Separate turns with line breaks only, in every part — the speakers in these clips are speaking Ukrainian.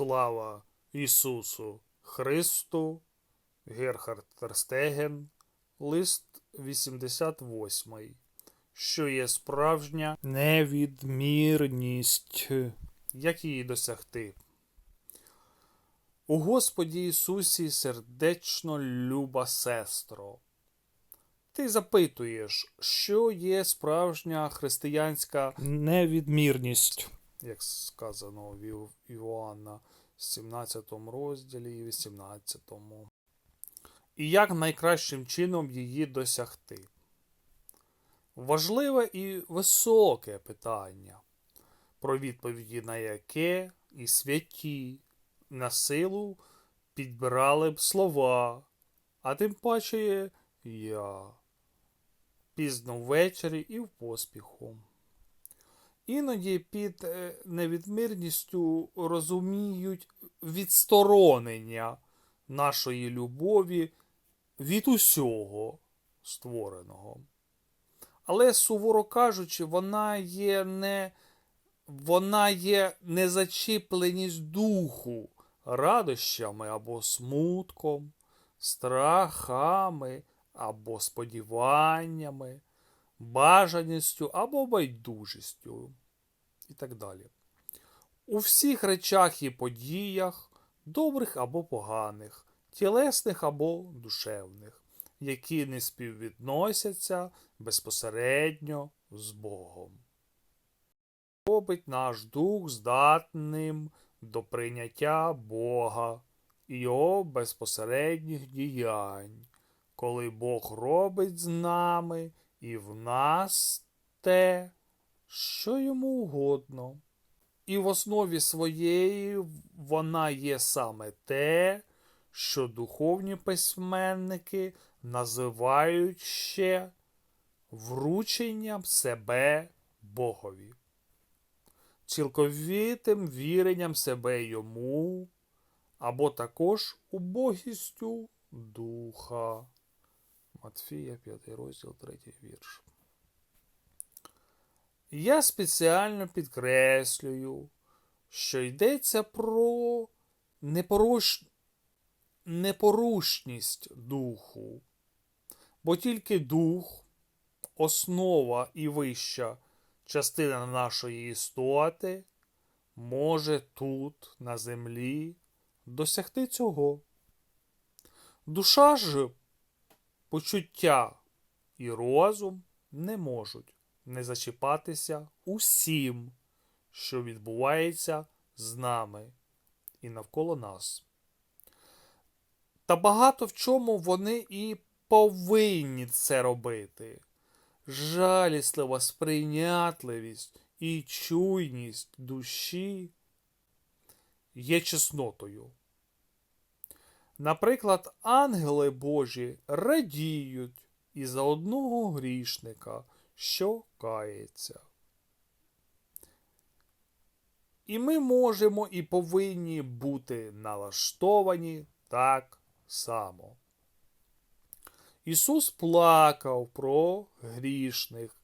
Слава Ісусу Христу, Герхард Терстеген, лист 88, що є справжня невідмірність. Як її досягти? У Господі Ісусі сердечно люба сестро. Ти запитуєш, що є справжня християнська невідмірність, як сказано в Іо- Іоанна, 17 розділі і 18. І як найкращим чином її досягти? Важливе і високе питання, про відповіді на яке і святі на силу підбирали б слова, а тим паче я пізно ввечері і в поспіху. Іноді під е, невідмірністю розуміють відсторонення нашої любові від усього створеного. Але, суворо кажучи, вона є не вона є незачіпленість духу радощами або смутком, страхами або сподіваннями, бажаністю або байдужістю і так далі. У всіх речах і подіях, добрих або поганих, тілесних або душевних, які не співвідносяться безпосередньо з Богом. Робить наш дух здатним до прийняття Бога і його безпосередніх діянь, коли Бог робить з нами і в нас те, що йому угодно. І в основі своєї вона є саме те, що духовні письменники називають ще врученням себе Богові, цілковітим віренням себе йому, або також убогістю духа. Матфія, 5 розділ, 3 вірш. Я спеціально підкреслюю, що йдеться про непоруш... непорушність духу, бо тільки дух, основа і вища частина нашої істоти, може тут, на землі, досягти цього. Душа ж, почуття і розум не можуть не зачіпатися усім, що відбувається з нами і навколо нас. Та багато в чому вони і повинні це робити. Жаліслива сприйнятливість і чуйність душі є чеснотою. Наприклад, ангели Божі радіють із за одного грішника, що кається. І ми можемо і повинні бути налаштовані так само. Ісус плакав про грішних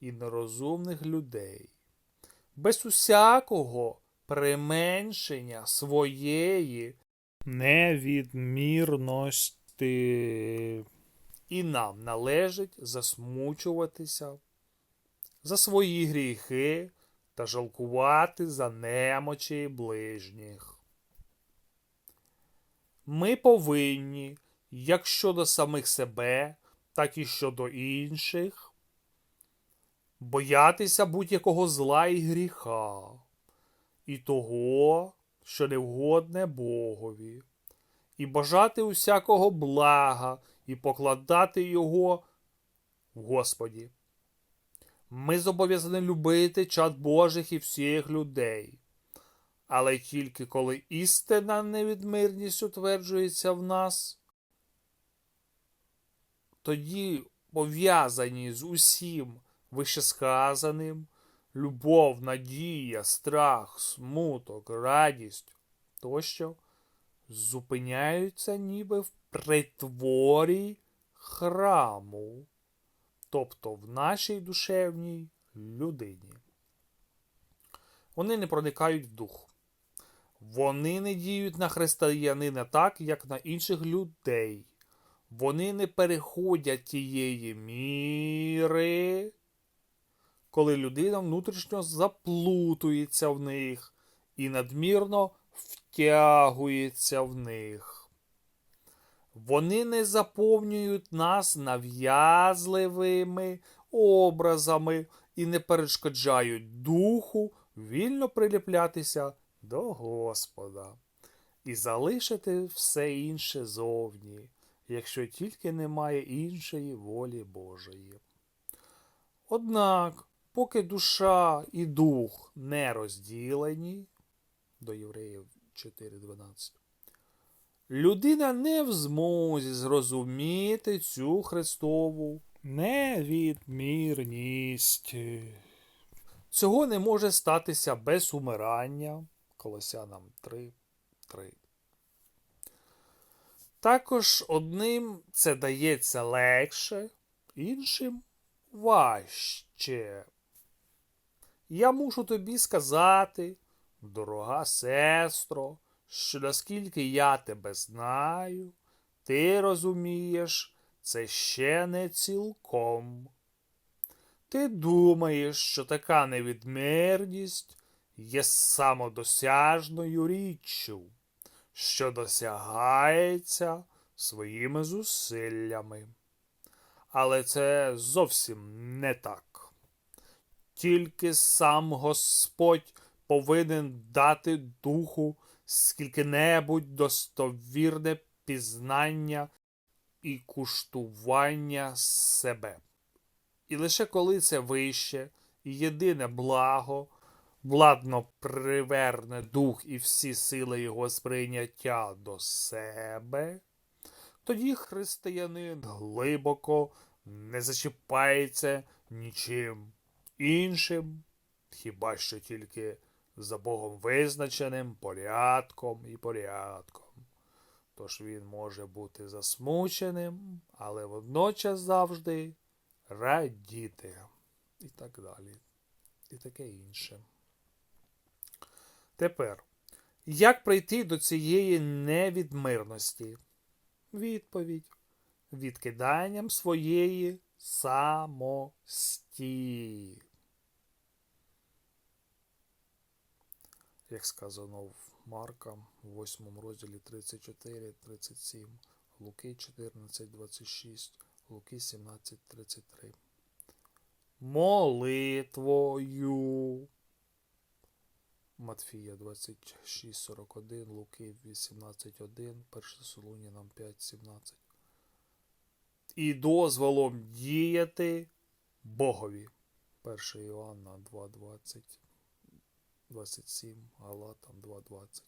і нерозумних людей, без усякого применшення своєї невідмірності. І нам належить засмучуватися за свої гріхи та жалкувати за немочі ближніх. Ми повинні, як щодо самих себе, так і щодо інших, боятися будь-якого зла і гріха, і того, що не вгодне Богові, і бажати усякого блага, і покладати його в Господі. Ми зобов'язані любити чад Божих і всіх людей. Але тільки коли істинна невідмирність утверджується в нас, тоді пов'язані з усім вищесказаним, любов, надія, страх, смуток, радість тощо зупиняються ніби в притворі храму, тобто в нашій душевній людині. Вони не проникають в дух. Вони не діють на християнина так, як на інших людей. Вони не переходять тієї міри, коли людина внутрішньо заплутується в них і надмірно втягується в них. Вони не заповнюють нас нав'язливими образами і не перешкоджають духу вільно приліплятися до Господа і залишити все інше зовні, якщо тільки немає іншої волі Божої. Однак, поки душа і дух не розділені, до Євреїв 4.12, людина не в змозі зрозуміти цю Христову невідмірність. Цього не може статися без умирання. Колосянам 3, 3. Також одним це дається легше, іншим важче. Я мушу тобі сказати, дорога сестро, що наскільки я тебе знаю, ти розумієш, це ще не цілком. Ти думаєш, що така невідмірність є самодосяжною річчю, що досягається своїми зусиллями. Але це зовсім не так. Тільки сам Господь повинен дати духу скільки-небудь достовірне пізнання і куштування себе. І лише коли це вище і єдине благо владно приверне дух і всі сили його сприйняття до себе, тоді християнин глибоко не зачіпається нічим іншим, хіба що тільки за Богом визначеним порядком і порядком. Тож він може бути засмученим, але водночас завжди радіти і так далі. І таке інше. Тепер, як прийти до цієї невідмирності? Відповідь відкиданням своєї самості. Як сказано в Марка в 8 розділі 34, 37, Луки 14, 26, Луки 17, 33. Молитвою. Матфія 26, 41, Луки 18, 1, 1 Солунінам 5, 17. І дозволом діяти Богові. 1 Іоанна 2, 20, 27, Галатам 2, 20.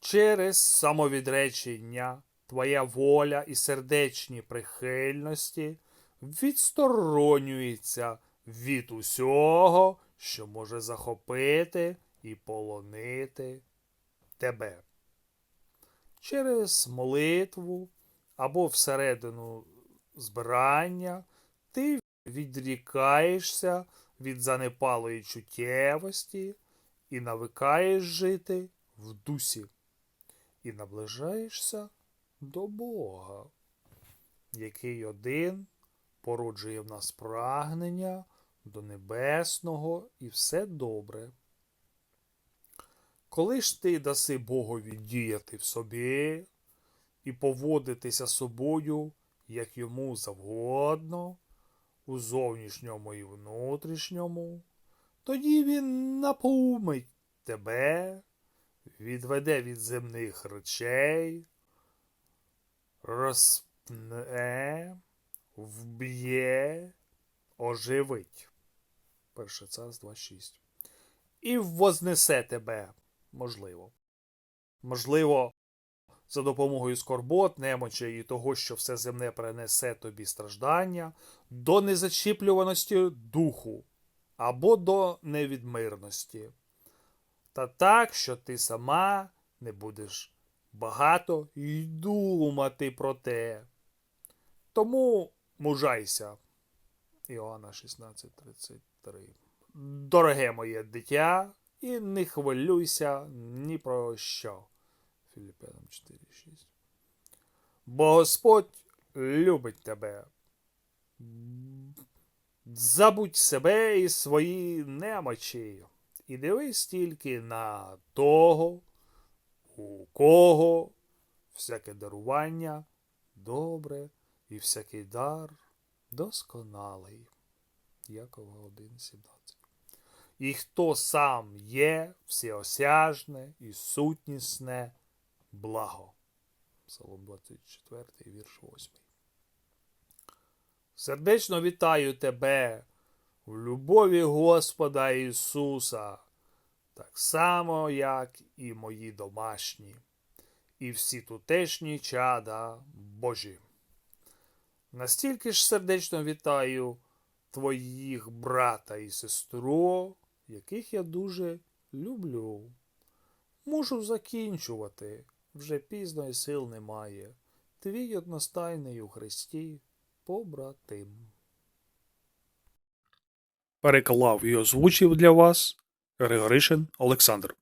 Через самовідречення твоя воля і сердечні прихильності відсторонюється від усього, що може захопити і полонити тебе. Через молитву або всередину збирання ти відрікаєшся від занепалої чуттєвості і навикаєш жити в дусі, і наближаєшся до Бога, який один породжує в нас прагнення до небесного і все добре. Коли ж ти даси Богові діяти в собі і поводитися собою, як йому завгодно, у зовнішньому і внутрішньому, тоді він напоумить тебе, відведе від земних речей, розпне, вб'є, оживить. Перше царство 2.6. І вознесе тебе, можливо. Можливо, за допомогою скорбот, немочі і того, що все земне принесе тобі страждання, до незачіплюваності духу або до невідмирності. Та так, що ти сама не будеш багато й думати про те. Тому мужайся. Іоанна 16:33. Дороге моє дитя, і не хвилюйся ні про що. Філіппянам 4.6. Бо Господь любить тебе. Забудь себе і свої немочі, і дивись тільки на того, у кого всяке дарування добре і всякий дар досконалий. Якова 1.17. І хто сам є всеосяжне і сутнісне благо. Псалом 24, вірш 8. Сердечно вітаю тебе в любові Господа Ісуса, так само, як і мої домашні, і всі тутешні чада Божі. Настільки ж сердечно вітаю твоїх брата і сестру, яких я дуже люблю. Мушу закінчувати, вже пізно і сил немає. Твій одностайний у Христі побратим. Переклав і озвучив для вас Григоришин Олександр.